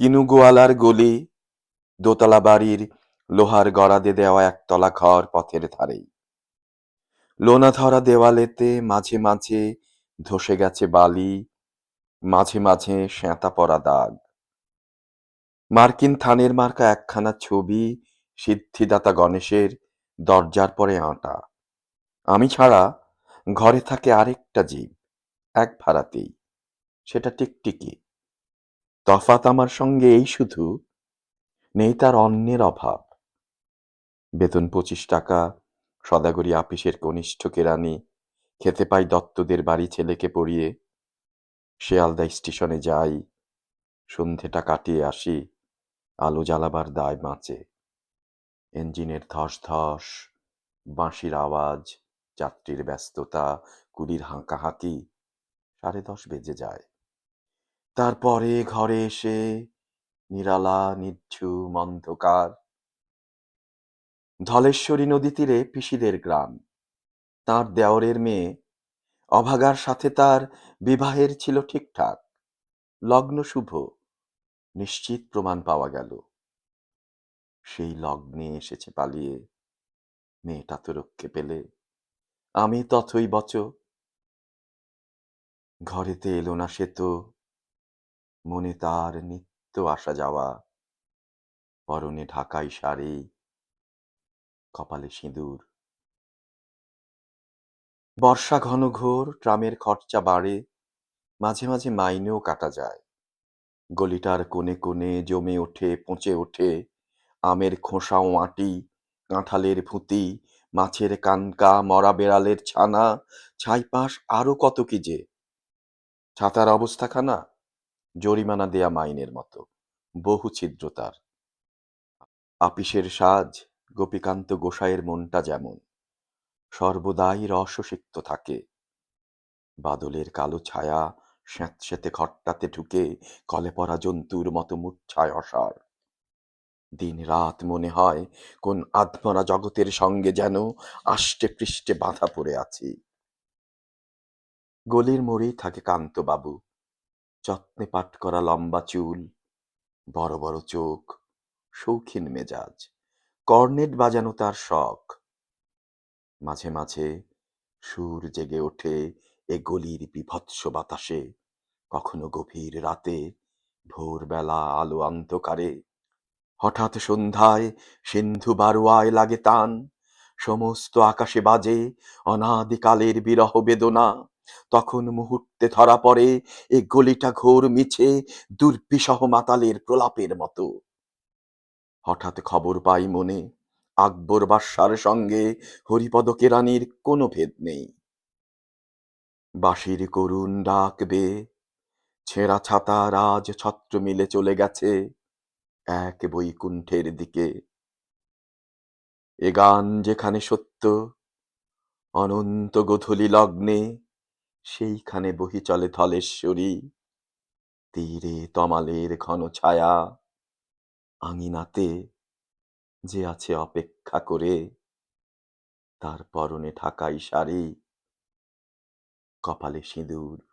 কিনু গোয়ালার গলি দোতলা বাড়ির লোহার গড়াদে দেওয়া একতলা ঘর পথের ধারেই। লোনা ধরা দেওয়ালেতে মাঝে মাঝে ধসে গেছে বালি, মাঝে মাঝে শ্যাঁতা পড়া দাগ। মার্কিন থানের মার্কা একখানা ছবি সিদ্ধিদাতা গণেশের দরজার পরে আঁটা। আমি ছাড়া ঘরে থাকে আরেকটা জীব, এক ভাড়াতেই। সেটা টিকটিকি। তফাৎ আমার সঙ্গে এই শুধু, নেই তার অন্যের অভাব। বেতন পঁচিশ টাকা, সদাগরি আপিসের কনিষ্ঠ কেরানি, খেতে পাই দত্তদের বাড়ি ছেলেকে পড়িয়ে। শিয়ালদা স্টেশনে যাই, সন্ধেটা কাটিয়ে আসি, আলো জ্বালাবার দায় বাঁচে ইঞ্জিনের ধস ধস বাঁশির আওয়াজ, যাত্রীর ব্যস্ততা, কুলির হাঁকাহাঁকি, সাড়ে দশ বেজে যায়। তারপরে ঘরে এসে নিরালা নিঝুম অন্ধকার। ধলেশ্বরী নদী তীরে পিসিদের গ্রাম। তার দেওরের মেয়ে অভাগার সাথে তার বিবাহের ছিল ঠিকঠাক। লগ্ন শুভ, নিশ্চিত প্রমাণ পাওয়া গেল। সেই লগ্নে এসেছে পালিয়ে। মেয়েটা তো রক্ষে পেলে। আমি তথই বচ ঘরেতে এলো না সে তো। মনে তার নিত্য আসা যাওয়া। পরনে ঢাকাই শাড়ি। কপালে সিঁদুর। বর্ষা ঘন ঘোর, ট্রামের খরচা বাড়ে। মাঝে মাঝে মাইনেও কাটা যায়। গলিটার কোণে কোণে জমে ওঠে, পচে ওঠে। আমের খোসা ও আঁটি, কাঁঠালের ফুতি মাছের কানকা, মরা বেড়ালের ছানা, ছাইপাশ আরও কত কি যে। ছাতার অবস্থাখানা জরিমানা দেয়া মাইনের মতো। বহু ছিদ্রতার আপিসের সাজ গোপীকান্ত গোসাইয়ের মনটা যেমন। সর্বদাই রসসিক্ত থাকে। বাদলের কালো ছায়া স্যাঁতস্যাঁতে ঘরটাতে ঢুকে কলে পড়া জন্তুর মতো মূর্ছায় অসার। দিন রাত মনে হয় কোন আত্মরা জগতের সঙ্গে যেন আষ্টে পৃষ্ঠে বাঁধা পড়ে আছি। গলির মোড়েই থাকে কান্তবাবু। যত্নে পাট করা লম্বা চুল, বড় বড় চোখ, শৌখিন মেজাজ, কর্নেট বাজানো তার শখ। মাঝে মাঝে সুর জেগে ওঠে এ গলির বিভৎস বাতাসে, কখনো গভীর রাতে, ভোরবেলা আলো অন্ধকারে। হঠাৎ সন্ধ্যায় সিন্ধু বারোয়ায় লাগে তান, সমস্ত আকাশে বাজে অনাদিকালের বিরহ বেদনা। তখন মুহূর্তে ধরা পড়ে এ গলিটা ঘোর মিছে দুর্বিসহ মাতালের প্রলাপের মতো। হঠাৎ খবর পাই মনে, আকবর বাদশার সঙ্গে হরিপদ কেরানির কোনো ভেদ নেই। বাঁশির করুণ ডাকবে ছেঁড়া ছাতা রাজ ছত্র মিলে চলে গেছে এক বৈকুণ্ঠের দিকে। এ গান যেখানে সত্য, অনন্ত গোধূলি লগ্নে সেইখানে বহি চলে থলেশ্বরী তীরে তমালের ঘন ছায়া। আঙিনাতে যে আছে অপেক্ষা করে। তার পরনে ঢাকাই শাড়ি। কপালে সিঁদুর।